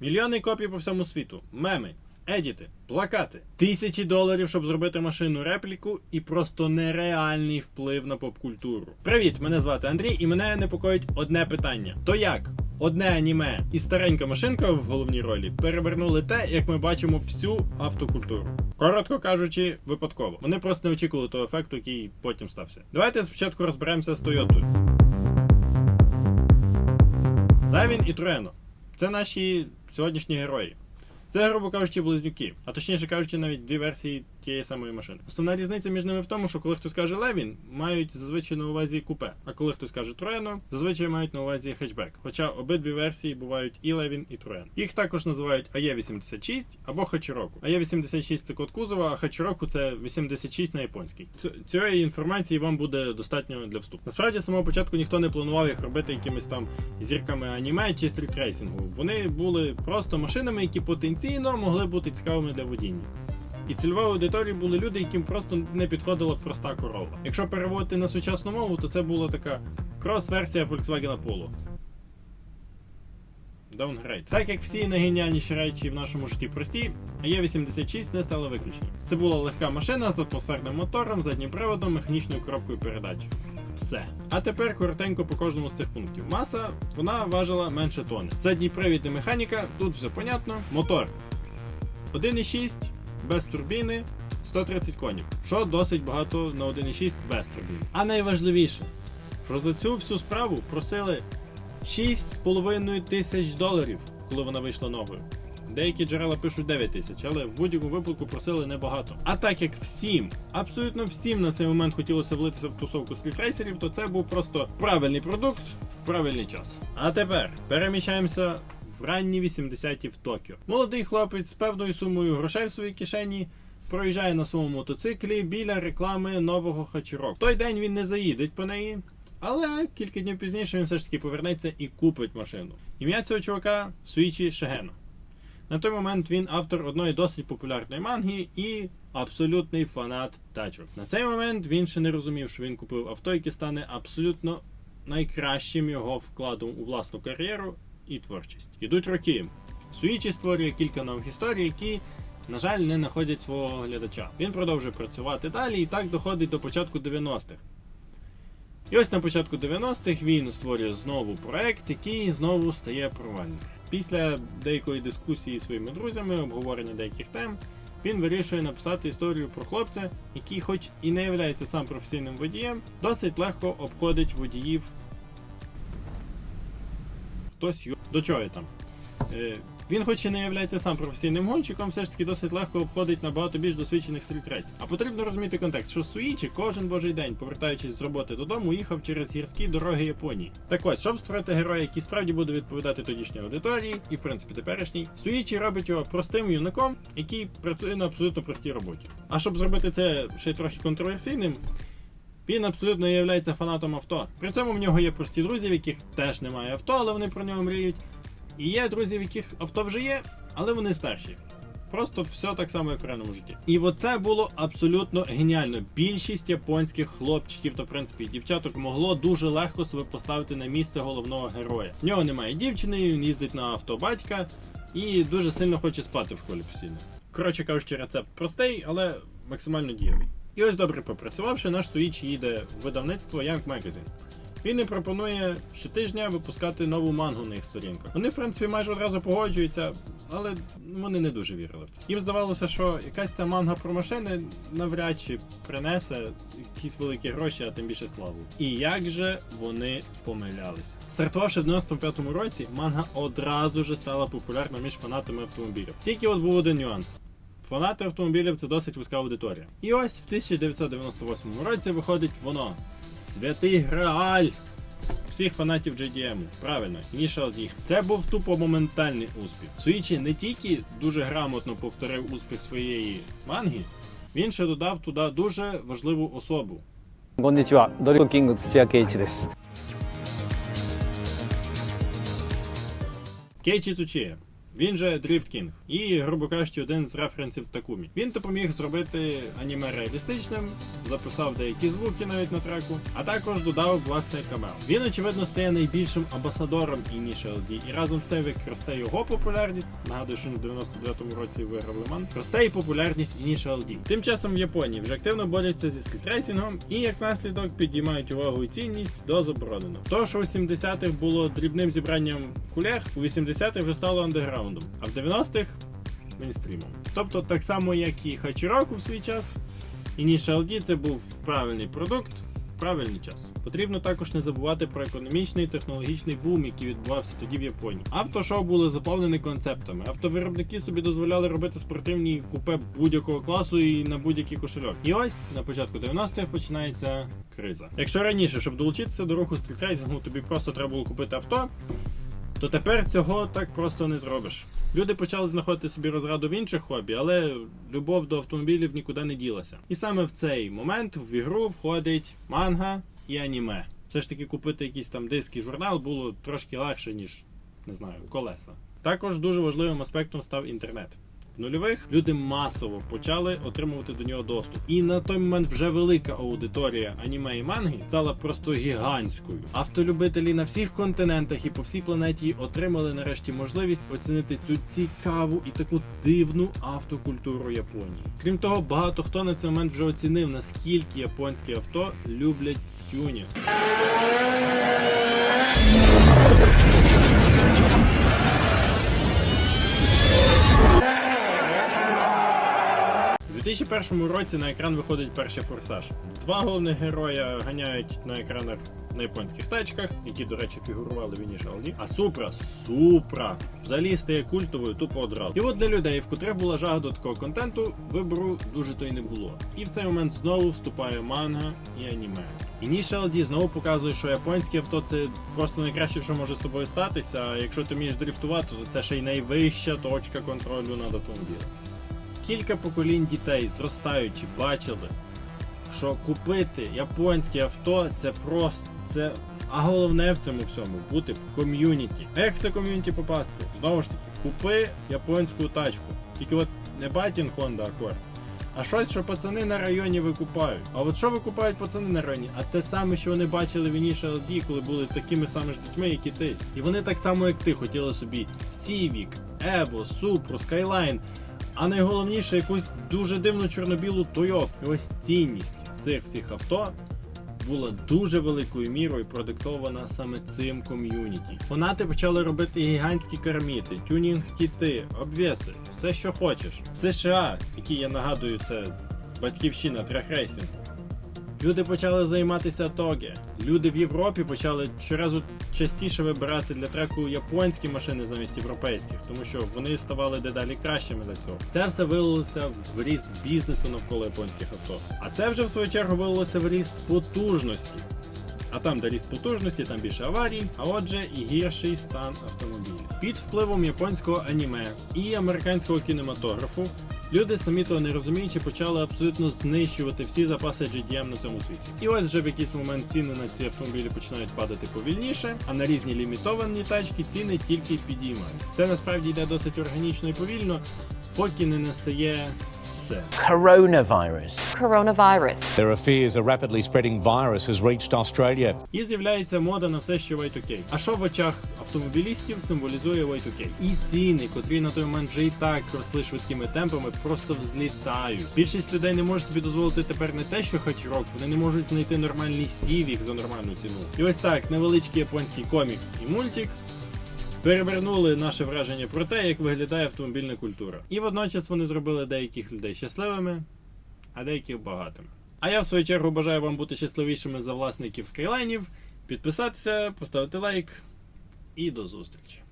Мільйони копій по всьому світу, меми, едіти, плакати, тисячі доларів, щоб зробити машину репліку, і просто нереальний вплив на попкультуру. Привіт, мене звати Андрій, і мене непокоїть одне питання: то як? Одне аніме і старенька машинка в головній ролі перевернули те, як ми бачимо всю автокультуру. Коротко кажучи, випадково. Вони просто не очікували того ефекту, який потім стався. Давайте спочатку розберемося з Тойотою. Левін і Труено. Це наші сьогоднішні герої. Це, грубо кажучи, близнюки, а точніше кажучи, навіть дві версії тієї самої машини. Основна різниця між ними в тому, що коли хтось каже Левін, мають зазвичай на увазі купе, а коли хтось каже Труено, зазвичай мають на увазі хетчбек. Хоча обидві версії бувають і Левін, і Труен. Їх також називають АЕ-86 або Хачіроку. АЕ-86 це код кузова, а Хачіроку це 86 на японській. Цієї інформації вам буде достатньо для вступу. Насправді, з самого початку ніхто не планував їх робити якимись там зірками аніме чи стрітрейсингу. Вони були просто машинами, які потенційно могли бути цікавими для водіння. І цільовою аудиторією були люди, яким просто не підходила проста корола. Якщо переводити на сучасну мову, то це була така крос-версія Volkswagen Polo. Downgrade. Так як всі найгеніальніші речі в нашому житті прості, Є86 не стало виключенням. Це була легка машина з атмосферним мотором, заднім приводом, механічною коробкою передач. Все. А тепер коротенько по кожному з цих пунктів. Маса вона важила менше тони. Задній привід і механіка, тут все понятно. Мотор 1,6 без турбіни. 130 конів, що досить багато на 1,6 без турбіни. А найважливіше, що за цю всю справу просили 6,5 тисяч доларів, коли вона вийшла новою. Деякі джерела пишуть 9 тисяч, але в будь-якому випадку просили небагато. А так як всім, абсолютно всім на цей момент хотілося влитися в тусовку стрітрейсерів, то це був просто правильний продукт в правильний час. А тепер переміщаємося в ранні 80-ті в Токіо. Молодий хлопець з певною сумою грошей в своїй кишені. Проїжджає на своєму мотоциклі біля реклами нового хачірок. В той день він не заїде по неї, але кілька днів пізніше він все ж таки повернеться і купить машину. Ім'я цього чувака Суїчі Шагено. На той момент він автор одної досить популярної манги і абсолютний фанат тачок. На цей момент він ще не розумів, що він купив авто, яке стане абсолютно найкращим його вкладом у власну кар'єру і творчість. Ідуть роки. Суїчі створює кілька нових історій, які, на жаль, не знаходять свого глядача. Він продовжує працювати далі і так доходить до початку 90-х. І ось на початку 90-х він створює знову проект, який знову стає провальним. Після деякої дискусії зі своїми друзями, обговорення деяких тем, він вирішує написати історію про хлопця, який, хоч і не є сам професійним водієм, досить легко обходить водіїв. Хтось ю... до чого я там? Е, він, хоч і не є сам професійним гонщиком, все ж таки досить легко обходить набагато більш досвідчених стрітрейсів. А потрібно розуміти контекст, що Суїчі кожен божий день, повертаючись з роботи додому, їхав через гірські дороги Японії. Так ось, щоб створити героя, який справді буде відповідати тодішній аудиторії, і в принципі теперішній, Суїчі робить його простим юнаком, який працює на абсолютно простій роботі. А щоб зробити це ще й трохи контроверсійним. Він абсолютно не є фанатом авто. При цьому в нього є прості друзі, в яких теж немає авто, але вони про нього мріють. І є друзі, в яких авто вже є, але вони старші. Просто все так само, як в реальному житті. І оце було абсолютно геніально. Більшість японських хлопчиків, та в принципі дівчаток, могло дуже легко себе поставити на місце головного героя. В нього немає дівчини, він їздить на авто батька і дуже сильно хоче спати в школі постійно. Коротше кажучи, рецепт простий, але максимально дієвий. І ось добре попрацювавши, наш Суїч їде в видавництво Young Magazine. Він і пропонує щотижня випускати нову мангу на їх сторінках. Вони, в принципі, майже одразу погоджуються, але вони не дуже вірили в це. Їм здавалося, що якась та манга про машини навряд чи принесе якісь великі гроші, а тим більше славу. І як же вони помилялися? Стартувавши в 95-му році, манга одразу ж стала популярна між фанатами автомобілів. Тільки от був один нюанс. Фанати автомобілів це досить вузька аудиторія. І ось в 1998 році виходить воно. Святий Грааль! Всіх фанатів GDM. правильно, Initial їх. Це був тупо моментальний успіх. Суїчі не тільки дуже грамотно повторив успіх своєї манги, він ще додав туди дуже важливу особу. Коннічва, Доріко Кінгу Кейчі десь. Кейчі Цучія. Він же Drift King. І, грубо кажучи, один з референсів Такумі. Він допоміг зробити аніме реалістичним, записав деякі звуки навіть на треку, а також додав власне камео. Він, очевидно, стає найбільшим амбасадором Initial D, і разом з тим, як росте його популярність, нагадую, що він в 99-му році виграв Леман, росте і популярність Initial D. Тим часом в Японії вже активно борються зі стрітрейсингом і як наслідок підіймають увагу і цінність до забороненого. То, що у 70-х було дрібним зібранням кулег, у 80-х вже стало андеграундом, а в 90-х мейнстрімом. Тобто, так само, як і Хачіроку в свій час, Initial D це був правильний продукт правильний час. Потрібно також не забувати про економічний технологічний бум, який відбувався тоді в Японії. Автошоу були заповнені концептами. Автовиробники собі дозволяли робити спортивні купе будь-якого класу і на будь-який кошельок. І ось на початку 90-х починається криза. Якщо раніше, щоб долучитися до руху стрітрейсингу, тобі просто треба було купити авто, то тепер цього так просто не зробиш. Люди почали знаходити собі розраду в інших хобі, але любов до автомобілів нікуди не ділася. І саме в цей момент в ігру входить манга і аніме. Все ж таки купити якийсь там диск і журнал було трошки легше, ніж не знаю, колеса. Також дуже важливим аспектом став інтернет. Нульових люди масово почали отримувати до нього доступ. І на той момент вже велика аудиторія аніме і манги стала просто гігантською. Автолюбителі на всіх континентах і по всій планеті отримали нарешті можливість оцінити цю цікаву і таку дивну автокультуру Японії. Крім того, багато хто на цей момент вже оцінив наскільки японські авто люблять тюнінг. 2001 році на екран виходить перший форсаж. Два головних героя ганяють на екранах на японських тачках, які, до речі, фігурували в Initial А Супра, Супра, взагалі стає культовою тупо одразу. І от для людей, в котрих була жага до такого контенту, вибору дуже то й не було. І в цей момент знову вступає манга і аніме. Initial D знову показує, що японське авто це просто найкраще, що може з тобою статися. А якщо ти вмієш дрифтувати, то це ще й найвища точка контролю над автомобілем. Кілька поколінь дітей, зростаючи, бачили, що купити японське авто це просто це. А головне в цьому всьому бути в ком'юніті. А як в це ком'юніті попасти? Знову ж таки, купи японську тачку. Тільки от не батін Honda Accord, а щось, що пацани на районі викупають. А от що викупають пацани на районі? А те саме, що вони бачили в Initial D, коли були такими самими ж дітьми, як і ти. І вони так само, як ти, хотіли собі Civic, Evo, Supra, Skyline, а найголовніше якусь дуже дивну чорно-білу Toyota. Ось цінність цих всіх авто була дуже великою мірою продиктована саме цим ком'юніті. Фанати почали робити гігантські карміти, тюнінг-кіти, обвеси, все, що хочеш. В США, які я нагадую, це батьківщина трехрейсінг. Люди почали займатися тоге. Люди в Європі почали щоразу частіше вибирати для треку японські машини замість європейських, тому що вони ставали дедалі кращими за цього. Це все вилилося в ріст бізнесу навколо японських авто. А це вже в свою чергу вилилося в ріст потужності. А там, де ріст потужності, там більше аварій, а отже, і гірший стан автомобілів. Під впливом японського аніме і американського кінематографу люди, самі того не розуміючи, почали абсолютно знищувати всі запаси GDM на цьому світі. І ось вже в якийсь момент ціни на ці автомобілі починають падати повільніше, а на різні лімітовані тачки ціни тільки підіймають. Це насправді йде досить органічно і повільно, поки не настає це. coronavirus. coronavirus. There are fears a rapidly spreading virus has reached Australia. І з'являється мода на все, що Y2K. А що в очах автомобілістів символізує Y2K? І ціни, котрі на той момент вже і так росли швидкими темпами, просто взлітають. Більшість людей не може собі дозволити тепер не те, що хачірок, вони не можуть знайти нормальний сівік за нормальну ціну. І ось так, невеличкий японський комікс і мультик. Перевернули наше враження про те, як виглядає автомобільна культура. І водночас вони зробили деяких людей щасливими, а деяких багатими. А я в свою чергу бажаю вам бути щасливішими за власників скайлайнів, підписатися, поставити лайк і до зустрічі.